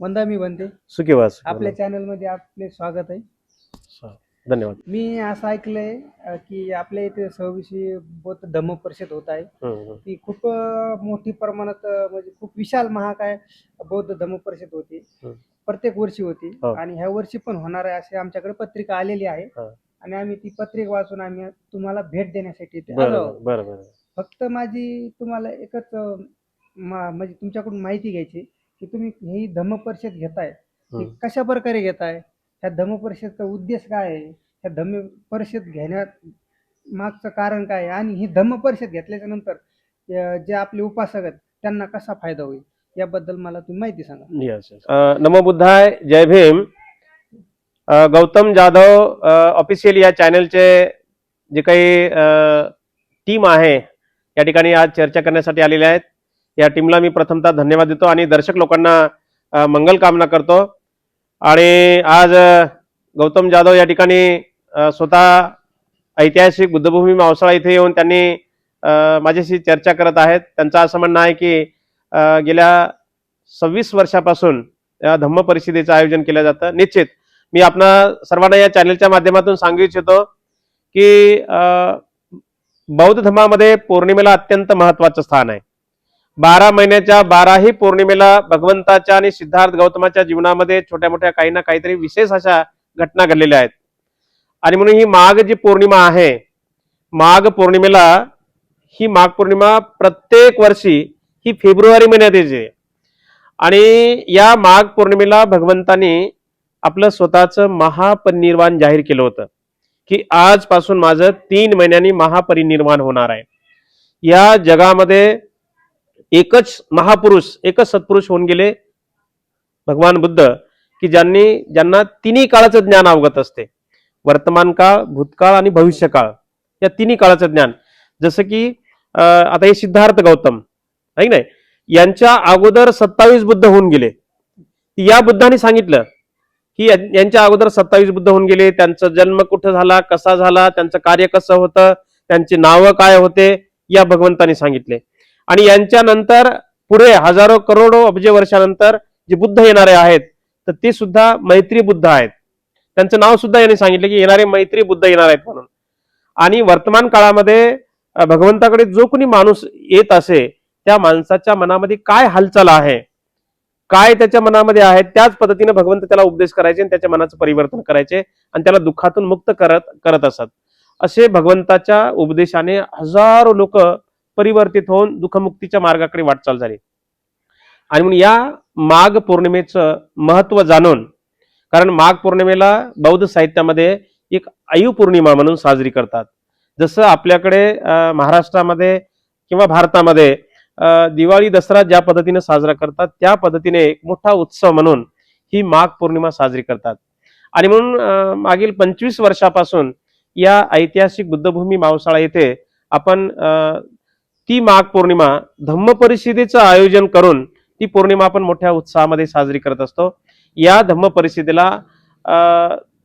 वंदा मी बनते सुखीवास आपल्या चॅनलमध्ये आपले स्वागत आहे धन्यवाद मी असं ऐकलंय अं, की आपल्या इथे सव्वीसशे बौद्ध धम्म परिषद होत आहे हम्म, हम्म. ती खूप अं, मोठी प्रमाणात अं, म्हणजे खूप विशाल महाकाय बौद्ध धम्म परिषद होती. प्रत्येक वर्षी होती हो. आणि ह्या वर्षी पण होणार आहे अशी आमच्याकडे पत्रिका आलेली आहे हा. आणि आम्ही ती पत्रिका वाचून आम्ही तुम्हाला भेट देण्यासाठी इथे आलो बरं आहोत. बरं बरं फक्त माझी तुम्हाला एकच अं, मा- म्हणजे तुमच्याकडून माहिती घ्यायची की तुम्ही ही धम्म परिषद घेताय ती हम्म. कशा प्रकारे घेताय? ह्या धम्म परिषदचा उद्देश काय आहे? ह्या धम्म परिषद घेण्यात मागचं कारण काय आहे? आणि ही धम्म परिषद घेतल्याच्या नंतर अं, जे आपले उपासक आहेत त्यांना कसा फायदा होईल? याबद्दल मला तुम्ही माहिती सांगा. नमो बुद्धाय जय भीम. अ, गौतम जाधव ऑफिशियल या चॅनलचे जे काही टीम आहे या ठिकाणी आज चर्चा करण्यासाठी आलेले आहेत. या टीमला मी प्रथमतः धन्यवाद देतो आणि दर्शक लोकांना मंगल कामना करतो. आणि आज गौतम जाधव या ठिकाणी स्वतः ऐतिहासिक बुद्धभूमी मावसाळा इथे येऊन त्यांनी माझ्याशी चर्चा करत आहेत. त्यांचं असं म्हणणं आहे की गेल्या सव्वीस वर्षापासून या धम्म परिषदेचं आयोजन केलं जातं. निश्चित मी आपणा सर्वांना या चॅनलच्या माध्यमातून सांगू इच्छितो की बौद्ध धर्मामध्ये पौर्णिमेला अत्यंत महत्वाचं स्थान आहे. बारा महिन्याच्या बाराही पौर्णिमेला भगवंताच्या आणि सिद्धार्थ गौतमाच्या जीवनामध्ये छोट्या मोठ्या काही ना काहीतरी विशेष अशा घटना घडलेल्या आहेत. आणि म्हणून ही माघ जी पौर्णिमा आहे माघ पौर्णिमेला ही माघ पौर्णिमा प्रत्येक वर्षी ही फेब्रुवारी महिन्यात येते. आणि या माघ पौर्णिमेला भगवंतानी आपलं स्वतःचं महापरिनिर्वाण जाहीर केलं होतं की आजपासून माझं तीन महिन्यांनी महापरिनिर्वाण होणार आहे. या जगामध्ये एकच महापुरुष एकच सत्पुरुष होऊन गेले भगवान बुद्ध की ज्यांनी ज्यांना तिन्ही काळाचं ज्ञान अवगत असते. वर्तमान काळ भूतकाळ आणि भविष्यकाळ या तिन्ही काळाचं ज्ञान. जसं की आता हे सिद्धार्थ गौतम आहे नाही? यांच्या अगोदर सत्तावीस बुद्ध होऊन गेले. या बुद्धांनी सांगितलं की यांच्या अगोदर सत्तावीस बुद्ध होऊन गेले. त्यांचा जन्म कुठं झाला कसा झाला त्यांचं कार्य कसं होतं त्यांची नावं काय होते या भगवंतांनी सांगितले. आणि यांच्या नंतर पुढे हजारो करोडो अब्ज वर्षानंतर जे बुद्ध येणारे आहेत तर ते सुद्धा मैत्री बुद्ध आहेत. त्यांचं नाव सुद्धा यांनी सांगितलं की येणारे मैत्री बुद्ध येणार आहेत म्हणून. आणि वर्तमान काळामध्ये भगवंताकडे जो कोणी माणूस येत असे त्या माणसाच्या मनामध्ये काय हालचाल आहे? काय त्याच्या मनामध्ये आहे? त्याच पद्धतीने भगवंत त्याला उपदेश करायचे आणि त्याच्या मनाचं परिवर्तन करायचे आणि त्याला दुःखातून मुक्त करत करत असत. असे भगवंताच्या उपदेशाने हजारो लोक परिवर्तित होऊन दुःखमुक्तीच्या मार्गाकडे वाटचाल झाली. आणि म्हणून या माघ पौर्णिमेचं महत्त्व जाणून कारण माघ पौर्णिमेला बौद्ध साहित्यामध्ये एक आयु पौर्णिमा म्हणून साजरी करतात. जसं आपल्याकडे महाराष्ट्रामध्ये किंवा भारतामध्ये दिवाळी दसरा ज्या पद्धतीने साजरा करतात त्या पद्धतीने एक मोठा उत्सव म्हणून ही माघ पौर्णिमा साजरी करतात. आणि म्हणून मागील पंचवीस वर्षापासून या ऐतिहासिक बुद्धभूमी मावसाळा येथे आपण ती माघ पौर्णिमा धम्म परिषदेचं आयोजन करून ती पौर्णिमा आपण मोठ्या उत्साहामध्ये साजरी करत असतो. या धम्म परिषदेला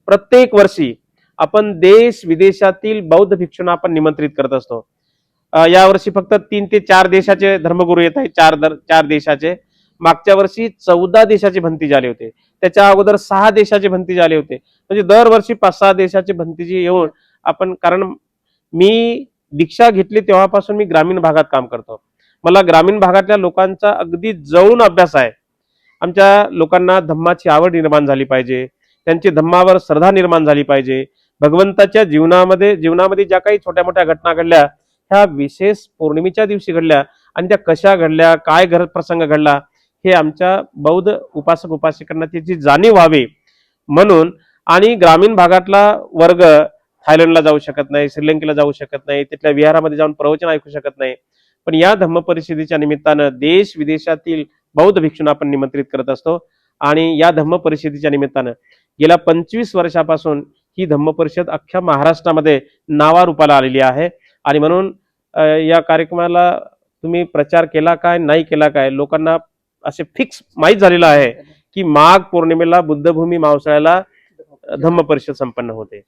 प्रत्येक वर्षी आपण देश विदेशातील बौद्ध भिक्षूंना आपण निमंत्रित करत असतो. यावर्षी फक्त तीन ते चार देशाचे धर्मगुरू येत आहेत चार दर चार देशाचे. मागच्या वर्षी चौदा देशाचे भंती झाले होते. त्याच्या अगोदर सहा देशाचे भंतीजी झाले होते. म्हणजे दरवर्षी पाच सहा देशाचे भंतीजी येऊन आपण कारण मी दीक्षा घेतली तेव्हापासून मी ग्रामीण भागात काम करतो. मला ग्रामीण भागातल्या लोकांचा अगदी जवळून अभ्यास आहे. आमच्या लोकांना धम्माची आवड निर्माण झाली पाहिजे. त्यांची धम्मावर श्रद्धा निर्माण झाली पाहिजे. भगवंताच्या जीवनामध्ये जीवनामध्ये ज्या काही छोट्या मोठ्या घटना घडल्या ह्या विशेष पौर्णिमेच्या दिवशी घडल्या आणि त्या कशा घडल्या काय घर प्रसंग घडला हे आमच्या बौद्ध उपासक उपासिकांना त्याची जाणीव व्हावी. म्हणून आणि ग्रामीण भागातला वर्ग थायलंडला जाऊ शकत नाही श्रीलंकेला जाऊ शकत नाही तिथल्या विहारामध्ये जाऊन प्रवचन ऐकू शकत नाही. पण या धम्म परिषदेच्या निमित्तानं देश विदेशातील बौद्ध भिक्षूंना आपण निमंत्रित करत असतो. आणि या धम्म परिषदेच्या निमित्तानं गेल्या पंचवीस वर्षापासून ही धम्म परिषद अख्ख्या महाराष्ट्रामध्ये नावारूपाला आलेली आहे. आणि म्हणून या कार्यक्रमाला तुम्ही प्रचार केला काय नाही केला काय लोकांना असे फिक्स माहीत झालेलं आहे की माघ पौर्णिमेला बुद्धभूमी मावसाळ्याला धम्म परिषद संपन्न होते.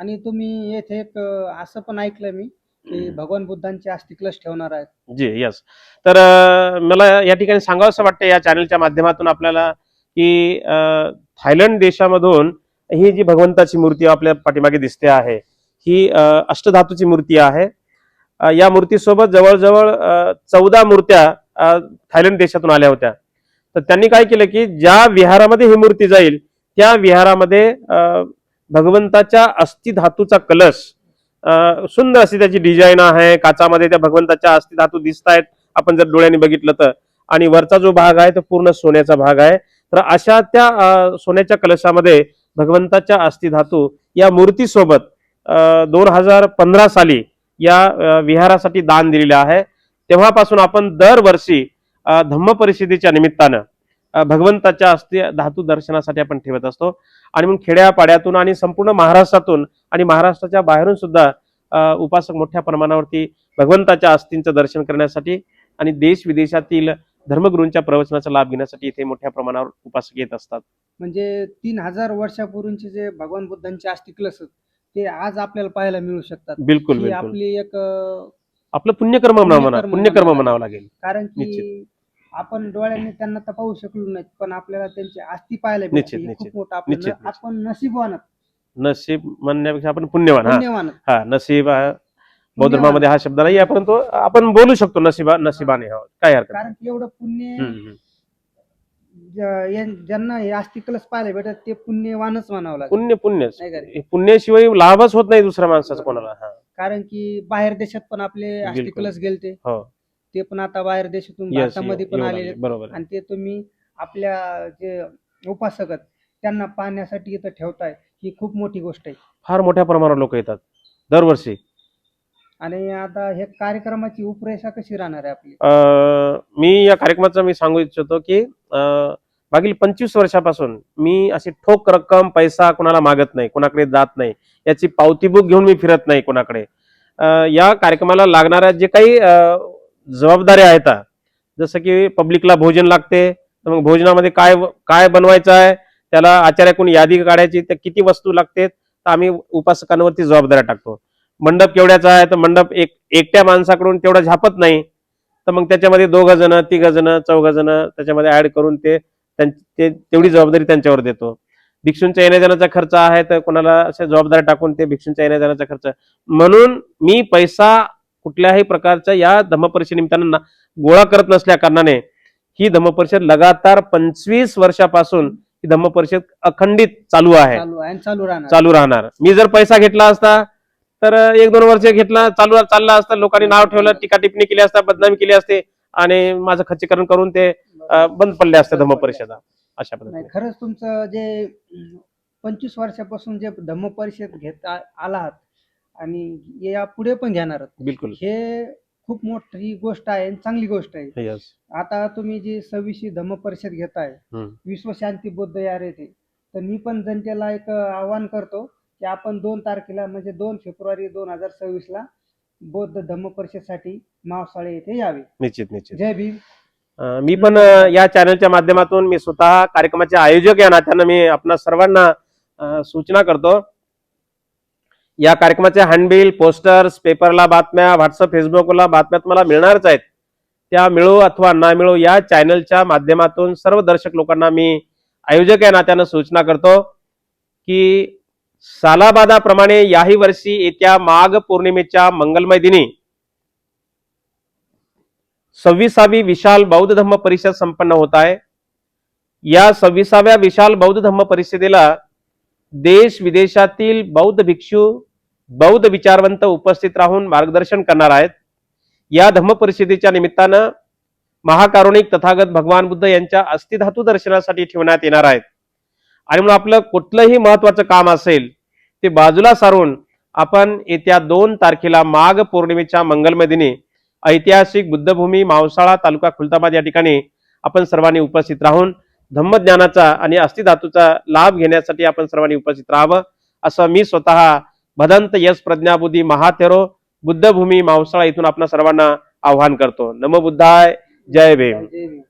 आणि तुम्ही येथे एक असं पण ऐकलं मी की भगवान बुद्धांचे अस्थि कलश ठेवणार आहेत. जी यस तर अं, मला या ठिकाणी सांगावं असं वाटतं या चॅनलच्या माध्यमातून आपल्याला की अं, थायलंड देशामधून ही जी भगवंताची मूर्ती आपल्या पाठीमागे दिसते आहे ही अं, अष्टधातूची मूर्ती आहे. अं, या मूर्तीसोबत जवळजवळ चौदा मूर्त्या अं, थायलंड देशातून आल्या होत्या. तर त्यांनी काय केलं की ज्या विहारामध्ये ही मूर्ती जाईल त्या विहारामध्ये अं, भगवंताच्या अस्थिधातूचा कलश सुंदर अशी त्याची डिझाईन आहे. काचामध्ये त्या भगवंताच्या अस्थिधातू दिसत आहेत आपण जर डोळ्यांनी बघितलं तर. आणि वरचा जो भाग आहे तो पूर्ण सोन्याचा भाग आहे. तर अशा त्या सोन्याच्या कलशामध्ये भगवंताच्या अस्थिधातू या मूर्तीसोबत दोन हजार पंधरा साली या विहारासाठी दान दिलेले आहे. तेव्हापासून आपण दरवर्षी धम्म परिषदेच्या निमित्तानं भगवंताच्या अस्थि धातू दर्शनासाठी आपण ठेवत असतो. आणि मग खेड्यापाड्यातून आणि संपूर्ण महाराष्ट्रातून आणि महाराष्ट्राच्या बाहेरून सुद्धा उपासक मोठ्या प्रमाणावरती भगवंताच्या अस्थींचं दर्शन करण्यासाठी आणि देश विदेशातील धर्मगुरूंच्या प्रवचनाचा लाभ घेण्यासाठी इथे मोठ्या प्रमाणावर उपासक येत असतात. म्हणजे तीन हजार वर्षापूर्वीचे जे भगवान बुद्धांचे अस्थिक कलश ते आज आपल्याला पाहायला मिळू शकतात. बिलकुल आपली एक आपलं पुण्यकर्म म्हणा म्हणा पुण्यकर्म म्हणावं म्हणावं लागेल. कारण की निश्चित. आपण डोळ्यांनी त्यांना तर पाहू शकलो नाही पण आपल्याला त्यांची आस्ती पाहायला निश्चित, भेटते हे निश्चित. खूप मोठं निश्चित, आपण नशीबवान आहोत, नशीब म्हणण्यापेक्षा आपण पुण्यवान हा पुण्यवान आहोत. हा नशीब हा बौद्ध. धर्मामध्ये हा शब्द नाही आहे परंतु आपण बोलू शकतो नशिबा नशिबाने हो काय हरकत नाही. कारण की एवढं पुण्य हम्म, हम्म. ज- यां- ज्यांना हे आस्ती कलश पाहायला भेटत ते पुण्यवानच म्हणावं लागेल पुण्य पुण्यच नाही का रे? हे पुण्याशिवाय लाभच होत नाही दुसऱ्या माणसाचा कोणाला हा कारण की बाहेर देशात पण आपले आस्ती बिलकुल. कलश गेलते हो ते पण आता बाहेर देशातून Yes, भारतामध्ये पण येऊ आलेले. बरोबर आहे. आणि ते तुम्ही आपल्या जे उपासक आहेत त्यांना पाहण्यासाठी इथं ठेवताय ही खूप मोठी गोष्ट आहे फार मोठ्या प्रमाणावर लोक येतात दरवर्षी आणि आता हे कार्यक्रमाची उपरेषा कशी राहणार आहे आपली अं, मी या कार्यक्रमाचं मी सांगू इच्छितो की अं, मागील पंचवीस वर्षापासून मी अशी ठोक रक्कम पैसा कोणाला मागत नाही कोणाकडे जात नाही याची पावती बुक घेऊन मी फिरत नाही कोणाकडे अं, या कार्यक्रमाला लागणाऱ्या जे काही अं, जबाबदाऱ्या आहेत. जसं की पब्लिकला भोजन लागते तर मग भोजनामध्ये काय काय बनवायचं आहे त्याला आचार्याकडून यादी काढायची तर किती वस्तू लागते तर आम्ही उपासकांवरती जबाबदाऱ्या टाकतो. मंडप केवढ्याचा आहे तर मंडप एक एकट्या माणसाकडून तेवढा झापत नाही. तर मग त्याच्यामध्ये दोघ जण तिघ जण चौघ जण त्याच्यामध्ये ऍड करून ते तेवढी जबाबदारी त्यांच्यावर देतो. भिक्षूंच्या येण्या जाण्याचा खर्च आहे तर कोणाला अशा जबाबदारी टाकून ते भिक्षूंच्या येण्या जाण्याचा खर्च. म्हणून मी पैसा कुठल्याही प्रकारच्या या धम्मपरिषद निमित्तानं ना- गोळा करत नसल्या कारणाने ही धम्मपरिषद लगातार पंचवीस वर्षापासून ही धम्मपरिषद अखंडित चालू आहे. चालू राहणार. मी जर पैसा घेतला असता तर एक दोन वर्ष घेतला चालू चालला असता लोकांनी नाव ठेवलं टीका टिप्पणी केली असता बदनामी केली असते आणि माझं खच्चीकरण करून ते बंद पडले असते धम्म परिषदा अशा पद्धतीने. खरंच तुमचं जे पंचवीस वर्षापासून जे धम्म परिषद घेत आला आहात आणि या पुढे पण घेणार आहात. बिलकुल. हे खूप मोठी गोष्ट आहे आणि चांगली गोष्ट आहे. यस आता तुम्ही जी सव्वीसशी धम्म परिषद घेताय विश्वशांती बौद्ध यार येथे तर मी पण जनतेला एक आवाहन करतो की आपण दोन तारखेला म्हणजे दोन फेब्रुवारी दोन हजार सव्वीस ला बौद्ध धम्म परिषदसाठी मावसाळे येथे यावे. निश्चित निश्चित. जय भीम. अं, मी पण अं, या चॅनलच्या माध्यमातून मी स्वतः कार्यक्रमाचे आयोजक या नात्यानं मी आपणा सर्वांना अं, सूचना करतो. या कार्यक्रमाचे हँडबिल पोस्टर्स पेपरला बातम्या व्हॉट्सअप फेसबुकला बातम्या तुम्हाला मिळणारच आहेत. त्या मिळो अथवा ना मिळो या चॅनलच्या माध्यमातून सर्व दर्शक लोकांना मी आयोजक या नात्यानं सूचना करतो की सालाबादाप्रमाणे याही वर्षी येत्या माघ पौर्णिमेच्या मंगलमय दिनी सव्वीसावी विशाल बौद्ध धम्म परिषद संपन्न होत आहे. या सव्वीसाव्या विशाल बौद्ध धम्म परिषदेला देश विदेशातील बौद्ध भिक्षू बौद्ध विचारवंत उपस्थित राहून मार्गदर्शन करणार आहेत. या धम्म परिषदेच्या निमित्तानं महाकारुणिक तथागत भगवान बुद्ध यांच्या अस्थिधातू दर्शनासाठी ठेवण्यात येणार आहेत. आणि म्हणून आपलं कुठलंही महत्वाचं काम असेल ते बाजूला सारून आपण येत्या दोन तारखेला माघ पौर्णिमेच्या मंगलमय दिनी ऐतिहासिक बुद्धभूमी मावसाळा तालुका खुलताबाद या ठिकाणी आपण सर्वांनी उपस्थित राहून धम्मज्ञानाचा आणि अस्थिधातूचा लाभ घेण्यासाठी आपण सर्वांनी उपस्थित राहावं असं मी स्वतः भदंत यश प्रज्ञाबुद्धी महाथेरो बुद्धभूमी मावसाळा इथून आपण सर्वांना आव्हान करतो. नमो बुद्धाय जय जय भीम.